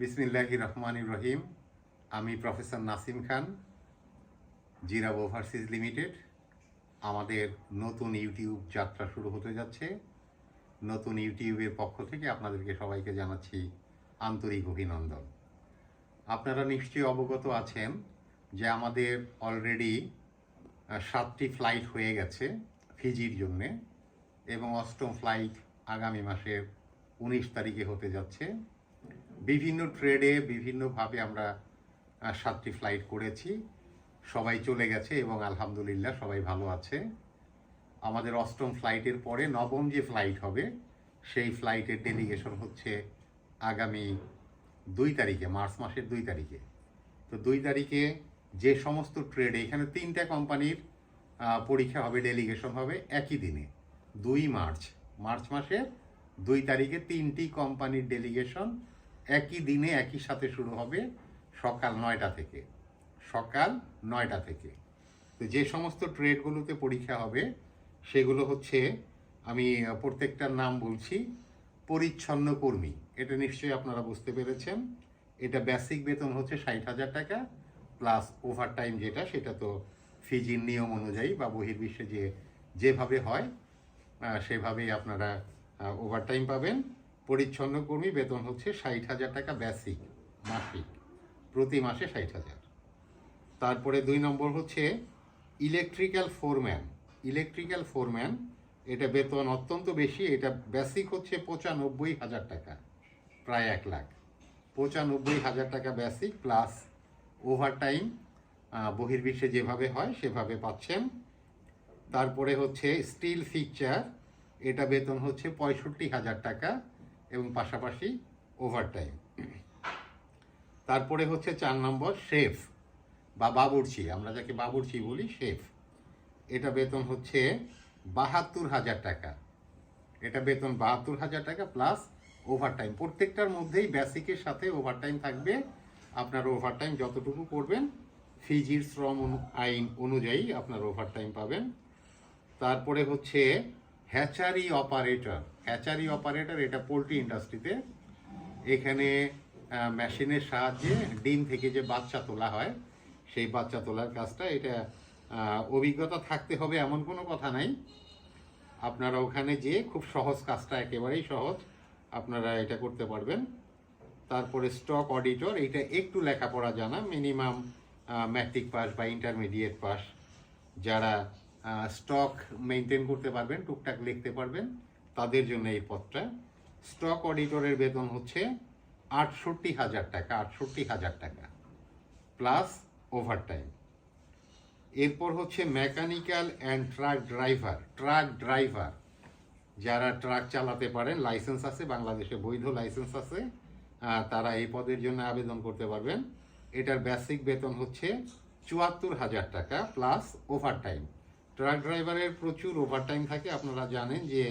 বিসমিল্লাহি রহমান রহিম। আমি professor Nasim Khan, Jirab overseas limited. আমাদের নতুন ইউটিউব যাত্রা শুরু হতে যাচ্ছে। নতুন ইউটিউবের পক্ষ থেকে আপনাদেরকে সবাইকে জানাচ্ছি আন্তরিক অভিনন্দন। আপনারা নিশ্চয়ই অবগত আছেন যে আমাদের অলরেডি সাতটি ফ্লাইট হয়ে গেছে ফিজির জন্যে এবং অষ্টম ফ্লাইট আগামী মাসের উনিশ তারিখে হতে যাচ্ছে। বিভিন্ন ট্রেডে বিভিন্নভাবে আমরা সাতটি ফ্লাইট করেছি। সবাই চলে গেছে এবং আলহামদুলিল্লাহ সবাই ভালো আছে। আমাদের অষ্টম ফ্লাইটের পরে নবম যে ফ্লাইট হবে, সেই ফ্লাইটের ডেলিগেশন হচ্ছে আগামী দুই তারিখে, মার্চ মাসের দুই তারিখে। তো দুই তারিখে যে সমস্ত ট্রেডে এখানে তিনটা কোম্পানির পরীক্ষা হবে ডেলিগেশন হবে একই দিনে, দুই মার্চ। মার্চ মাসের দুই তারিখে তিনটি কোম্পানির ডেলিগেশন একই দিনে একই সাথে শুরু হবে সকাল নয়টা থেকে। সকাল নয়টা থেকে। তো যে সমস্ত ট্রেডগুলোতে পরীক্ষা হবে, সেগুলো হচ্ছে, আমি প্রত্যেকটার নাম বলছি, পরিচ্ছন্ন কর্মী। এটা নিশ্চয়ই আপনারা বুঝতে পেরেছেন। এটা বেসিক বেতন হচ্ছে ষাট হাজার টাকা প্লাস ওভারটাইম যেটা, সেটা তো ফিজির নিয়ম অনুযায়ী বা বহির্বিশ্বে যে, যেভাবে হয় সেভাবেই আপনারা ওভারটাইম পাবেন। পরিচ্ছন্ন কর্মী, বেতন হচ্ছে ষাট হাজার টাকা বেসিক মাসিক। প্রতি মাসে ষাট হাজার। তারপরে দুই নম্বর হচ্ছে ইলেকট্রিক্যাল ফোরম্যান ইলেকট্রিক্যাল ফোরম্যান এটা বেতন অত্যন্ত বেশি, এটা বেসিক হচ্ছে পঁচানব্বই হাজার টাকা, প্রায় এক লাখ। পঁচানব্বই হাজার টাকা বেসিক প্লাস ওভারটাইম বহির্বিশ্বে যেভাবে হয়, সেভাবে পাচ্ছেন। তারপরে হচ্ছে স্টিল ফিকচার এটা বেতন হচ্ছে পঁয়ষট্টি হাজার টাকা এবং পাশাপাশি ওভারটাইম তারপরে হচ্ছে চার নম্বর শেফ বা বাবুর্চি। আমরা যাকে বাবুর্চি বলি শেফ এটা বেতন হচ্ছে বাহাত্তর হাজার টাকা। এটা বেতন বাহাত্তর হাজার টাকা প্লাস ওভারটাইম প্রত্যেকটার মধ্যেই বেসিকের সাথে ওভারটাইম থাকবে। আপনার ওভারটাইম যতটুকু করবেন, ফিজির শ্রম আইন অনুযায়ী আপনার ওভারটাইম পাবেন। তারপরে হচ্ছে হ্যাচারি অপারেটর হ্যাচারি অপারেটর, এটা পোলট্রি ইন্ডাস্ট্রিতে। এখানে মেশিনের সাহায্যে ডিম থেকে যে বাচ্চা তোলা হয়, সেই বাচ্চা তোলার কাজটা, এটা অভিজ্ঞতা থাকতে হবে এমন কোনো কথা নাই। আপনারা ওখানে যেয়ে খুব সহজ কাজটা একেবারেই সহজ, আপনারা এটা করতে পারবেন। তারপরে স্টক অডিটর এটা একটু লেখাপড়া জানা, মিনিমাম ম্যাট্রিক পাস বা ইন্টারমিডিয়েট পাস। যারা স্টক মেনটেন করতে পারবেন, টুকটাক লিখতে পারবেন। তাদের জন্য এই পদটা। স্টক অডিটরের বেতন হচ্ছে আটষট্টি হাজার টাকা, আটষট্টি হাজার টাকা, প্লাস ওভারটাইম। এরপর হচ্ছে mechanical and truck driver truck driver. যারা ট্রাক চালাতে পারেন, লাইসেন্স আছে, বাংলাদেশে বৈধ লাইসেন্স আছে তারা এই পদের জন্য আবেদন করতে পারবেন। এটার বেসিক বেতন হচ্ছে চুয়াত্তর হাজার টাকা, প্লাস ওভারটাইম। ট্রাক ড্রাইভারের প্রচুর ওভারটাইম থাকে, আপনারা জানেন যে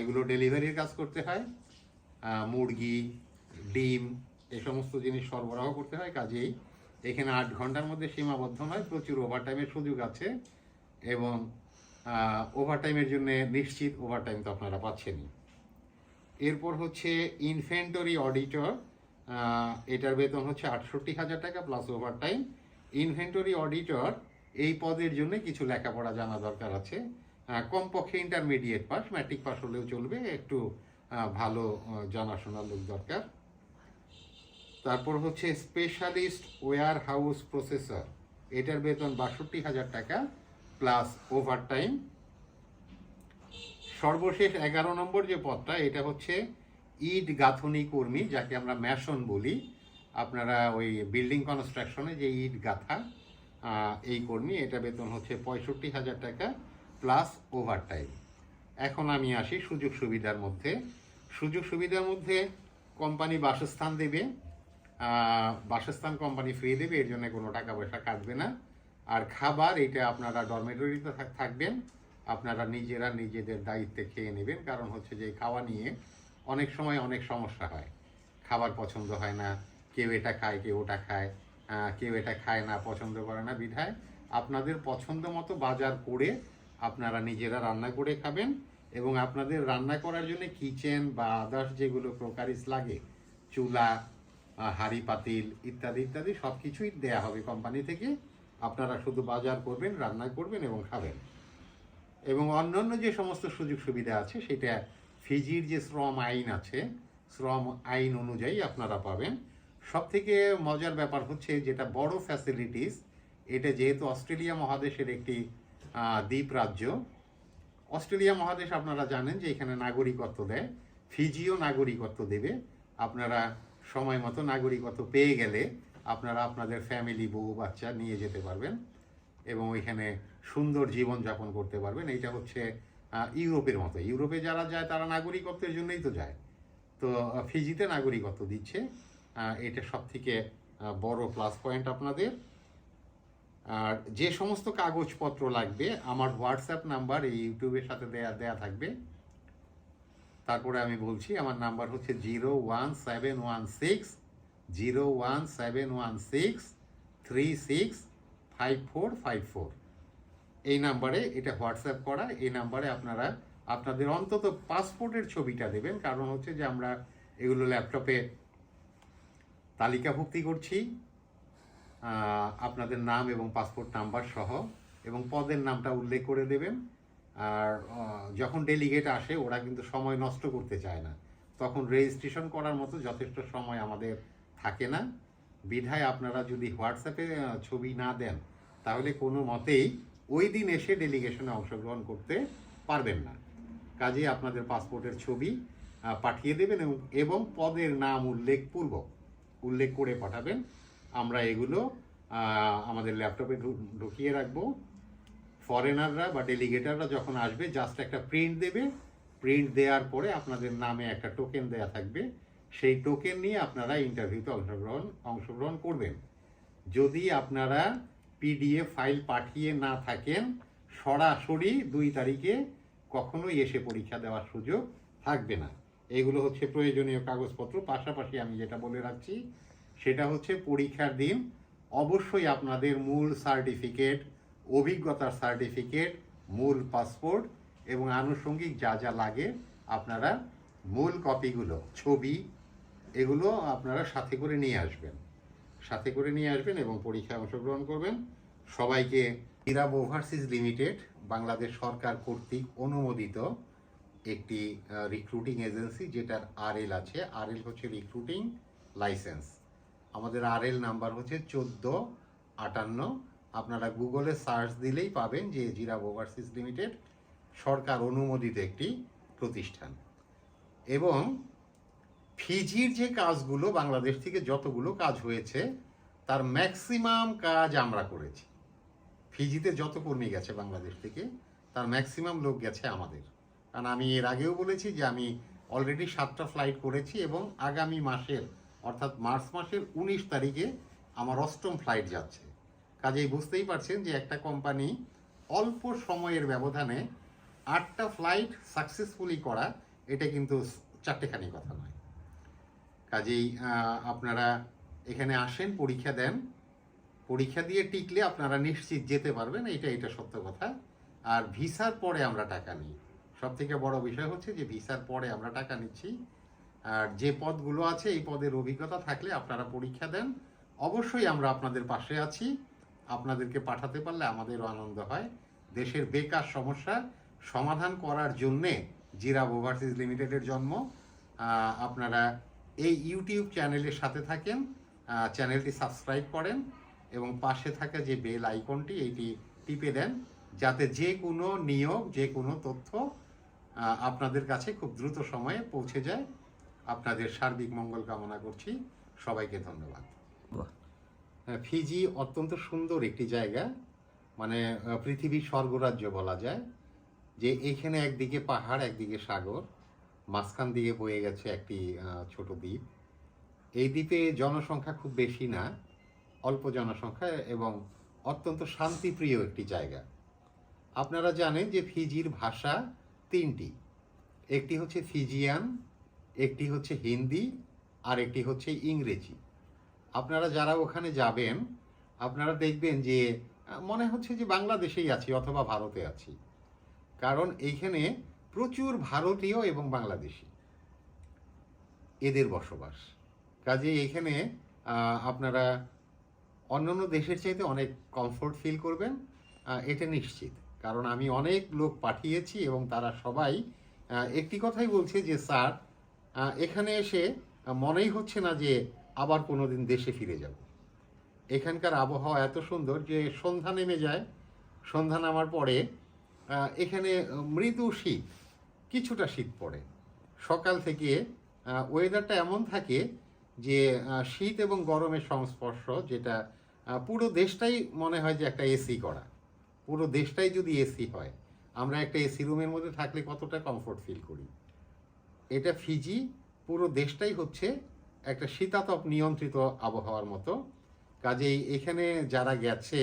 এগুলো ডেলিভারির কাজ করতে হয়। মুরগি, ডিম, এ সমস্ত জিনিস সরবরাহ করতে হয় কাজেই। এখানে আট ঘণ্টার মধ্যে সীমাবদ্ধ নয়, প্রচুর ওভারটাইমের সুযোগ আছে এবং ওভারটাইমের জন্য নিশ্চিত ওভারটাইম তো আপনারা পাচ্ছেনই। এরপর হচ্ছে ইনভেন্টরি অডিটর এটার বেতন হচ্ছে আটষট্টি হাজার টাকা প্লাস ওভারটাইম ইনভেন্টরি অডিটর এই পদের জন্য কিছু লেখাপড়া জানা দরকার আছে। কমপক্ষে ইন্টারমিডিয়েট পাস ম্যাট্রিক পাস হলেও চলবে একটু ভালো আহ, জানাশোনা লোক দরকার। তারপর হচ্ছে স্পেশালিস্ট ওয়ার হাউস প্রসেসর এটার বেতন বাষট্টি হাজার টাকা প্লাস ওভার টাইম সর্বশেষ এগারো নম্বর যে পদটা এটা হচ্ছে ইট গাঁথনি কর্মী যাকে আমরা ম্যাশন বলি। আপনারা ওই বিল্ডিং কনস্ট্রাকশনে যে ইট গাঁথা এই কর্মী এটা বেতন হচ্ছে পঁয়ষট্টি হাজার টাকা। Plus overtime. এখন আমি আসি সুযোগ সুবিধার মধ্যে। সুযোগ সুবিধার মধ্যে কোম্পানি বাসস্থান দেবে। বাসস্থান কোম্পানি ফ্রি দেবে, এর জন্য কোনো টাকা পয়সা কাটবে না। আর খাবার, এটা আপনারা ডরমেটরিতে থাক- থাকবেন। আপনারা নিজেরা নিজেদের দায়িত্বে খেয়ে নেবেন, কারণ হচ্ছে যে খাওয়া নিয়ে অনেক সময় অনেক সমস্যা হয়। খাবার পছন্দ হয় না, কেউ এটা খায়, কেউ ওটা খায় কেউ এটা খায় না, পছন্দ করে না বিধায়। আপনাদের পছন্দ মতো বাজার করে আপনারা নিজেরা রান্না করে খাবেন এবং আপনাদের রান্না করার জন্য কিচেন বা আদার্স যেগুলো ক্রোকারিস লাগে, চুলা হাড়ি পাতিল ইত্যাদি ইত্যাদি সব কিছুই দেয়া হবে কোম্পানি থেকে। আপনারা শুধু বাজার করবেন, রান্না করবেন এবং খাবেন। এবং অন্যান্য যে সমস্ত সুযোগ সুবিধা আছে, সেটা ফিজির যে শ্রম আইন আছে, শ্রম আইন অনুযায়ী আপনারা পাবেন। সব থেকে মজার ব্যাপার হচ্ছে যেটা বড় ফ্যাসিলিটিস এটা যেহেতু অস্ট্রেলিয়া মহাদেশের একটি আহ, দ্বীপ রাজ্য। অস্ট্রেলিয়া মহাদেশ আপনারা জানেন যে এখানে নাগরিকত্ব দেয়। ফিজিও নাগরিকত্ব দেবে। আপনারা সময় মতো নাগরিকত্ব পেয়ে গেলে আপনারা আপনাদের ফ্যামিলি বউ বাচ্চা নিয়ে যেতে পারবেন এবং ওইখানে সুন্দর জীবন যাপন করতে পারবেন। এইটা হচ্ছে ইউরোপের মতো। ইউরোপে যারা যায় তারা নাগরিকত্বের জন্যই তো যায়। তো ফিজিতে নাগরিকত্ব দিচ্ছে। এটা সব থেকে বড় প্লাস পয়েন্ট আপনাদের। আর যে সমস্ত কাগজপত্র লাগবে, আমার হোয়াটসঅ্যাপ নাম্বার এই ইউটিউবের সাথে দেয়া দেয়া থাকবে। তারপরে আমি বলছি, আমার নাম্বার হচ্ছে zero one seven one six zero one seven one six three six five four five four এই নাম্বারে এটা হোয়াটসঅ্যাপ করা, এই নাম্বারে আপনারা, আপনাদের অন্তত পাসপোর্টের ছবিটা দেবেন। কারণ হচ্ছে যে আমরা এগুলো ল্যাপটপে তালিকাভুক্তি করছি। আপনাদের নাম এবং পাসপোর্ট নাম্বার সহ এবং পদের নামটা উল্লেখ করে দেবেন। আর যখন ডেলিগেট আসে, ওরা কিন্তু সময় নষ্ট করতে চায় না। তখন রেজিস্ট্রেশন করার মতো যথেষ্ট সময় আমাদের থাকে না। বিধায় আপনারা যদি হোয়াটসঅ্যাপে ছবি না দেন, তাহলে কোনো মতেই ওই দিন এসে ডেলিগেশনে অংশগ্রহণ করতে পারবেন না। কাজেই আপনাদের পাসপোর্টের ছবি পাঠিয়ে দেবেন এবং পদের নাম উল্লেখপূর্বক উল্লেখ করে পাঠাবেন। আমরা এগুলো আমাদের ল্যাপটপে ঢুকিয়ে রাখব। ফরেনাররা বা ডেলিগেটাররা যখন আসবে জাস্ট একটা প্রিন্ট দেবে। প্রিন্ট দেওয়ার পরে আপনাদের নামে একটা টোকেন দেয়া থাকবে। সেই টোকেন নিয়ে আপনারা ইন্টারভিউতে অংশগ্রহণ অংশগ্রহণ করবেন। যদি আপনারা পিডিএফ ফাইল পাঠিয়ে না থাকেন, সরাসরি দুই তারিখে কখনোই এসে পরীক্ষা দেওয়ার সুযোগ থাকবে না। এগুলো হচ্ছে প্রয়োজনীয় কাগজপত্র। পাশাপাশি আমি যেটা বলে রাখছি সেটা হচ্ছে পরীক্ষার দিন। অবশ্যই আপনাদের মূল সার্টিফিকেট, অভিজ্ঞতার সার্টিফিকেট, মূল পাসপোর্ট এবং আনুষঙ্গিক যা যা লাগে আপনারা মূল কপিগুলো, ছবি, এগুলো আপনারা সাথে করে নিয়ে আসবেন। সাথে করে নিয়ে আসবেন এবং পরীক্ষায় অংশগ্রহণ করবেন। সবাইকে ইরাব ওভারসিজ লিমিটেড, বাংলাদেশ সরকার কর্তৃক অনুমোদিত একটি রিক্রুটিং এজেন্সি যেটার আরএল আছে। আরএল হচ্ছে রিক্রুটিং লাইসেন্স আমাদের আরএল নাম্বার হচ্ছে চোদ্দ আটান্ন। আপনারা গুগলে সার্চ দিলেই পাবেন যে জিরাব ওভারসিজ লিমিটেড সরকার অনুমোদিত একটি প্রতিষ্ঠান। এবং ফিজির যে কাজগুলো, বাংলাদেশ থেকে যতগুলো কাজ হয়েছে, তার ম্যাক্সিমাম কাজ আমরা করেছি। ফিজিতে যত কর্মী গেছে বাংলাদেশ থেকে, তার ম্যাক্সিমাম লোক গেছে আমাদের। কারণ আমি এর আগেও বলেছি যে আমি অলরেডি সাতটা ফ্লাইট করেছি এবং আগামী মাসের অর্থাৎ মার্চ মাসের উনিশ তারিখে আমার অষ্টম ফ্লাইট যাচ্ছে। কাজেই বুঝতেই পারছেন যে একটা কোম্পানি অল্প সময়ের ব্যবধানে আটটা ফ্লাইট সাকসেসফুলি করা, এটা কিন্তু চারটেখানি কথা নয়। কাজেই আপনারা এখানে আসেন, পরীক্ষা দেন। পরীক্ষা দিয়ে টিকলে আপনারা নিশ্চিত যেতে পারবেন এটা এটা সত্য কথা। আর ভিসার পরে আমরা টাকা নিই। সব থেকে বড় বিষয় হচ্ছে যে ভিসার পরে আমরা টাকা নিচ্ছি। আর যে পদগুলো আছে, এই পদের অভিজ্ঞতা থাকলে আপনারা পরীক্ষা দেন। অবশ্যই আমরা আপনাদের পাশে আছি। আপনাদেরকে পাঠাতে পারলে আমাদেরও আনন্দ হয়। দেশের বেকার সমস্যা সমাধান করার জন্যে জিরাব ওভারসিজ লিমিটেডের জন্ম। আপনারা এই ইউটিউব চ্যানেলের সাথে থাকেন চ্যানেলটি সাবস্ক্রাইব করেন এবং পাশে থাকা যে বেল আইকনটি এইটি টিপে দেন যাতে যে কোনো নিয়োগ, যে কোনো তথ্য আপনাদের কাছে খুব দ্রুত সময়ে পৌঁছে যায়। আপনাদের সার্বিক মঙ্গল কামনা করছি। সবাইকে ধন্যবাদ। হ্যাঁ, ফিজি অত্যন্ত সুন্দর একটি জায়গা। মানে পৃথিবীর স্বর্গরাজ্য বলা যায়। যে এখানে একদিকে পাহাড় একদিকে সাগর। মাঝখান দিয়ে বয়ে গেছে একটি ছোট দ্বীপ। এই দ্বীপে জনসংখ্যা খুব বেশি না অল্প জনসংখ্যা এবং অত্যন্ত শান্তিপ্রিয় একটি জায়গা। আপনারা জানেন যে ফিজির ভাষা তিনটি। একটি হচ্ছে ফিজিয়ান একটি হচ্ছে হিন্দি আর একটি হচ্ছে ইংরেজি। আপনারা যারা ওখানে যাবেন, আপনারা দেখবেন যে, মনে হচ্ছে যে বাংলাদেশেই আছি অথবা ভারতে আছি। কারণ এইখানে প্রচুর ভারতীয় এবং বাংলাদেশি এদের বসবাস। কাজেই এখানে আপনারা অন্যান্য দেশের চাইতে অনেক কমফোর্ট ফিল করবেন এটা নিশ্চিত। কারণ আমি অনেক লোক পাঠিয়েছি এবং তারা সবাই একটি কথাই বলছে যে, স্যার এখানে এসে মনেই হচ্ছে না যে আবার কোনোদিন দেশে ফিরে যাব। এখানকার আবহাওয়া এত সুন্দর যে সন্ধ্যা নেমে যায়, সন্ধ্যা নামার পরে এখানে মৃদু শীত, কিছুটা শীত পড়ে। সকাল থেকে ওয়েদারটা এমন থাকে যে শীত এবং গরমের সংস্পর্শ যেটা পুরো দেশটাই মনে হয় যে একটা এসি করা। পুরো দেশটাই যদি এসি হয়, আমরা একটা এসি রুমের মধ্যে থাকলে কতটা কমফোর্ট ফিল করি। এটা ফিজি পুরো দেশটাই হচ্ছে একটা শীতাতপ নিয়ন্ত্রিত আবহাওয়ার মতো। কাজেই এখানে যারা গেছে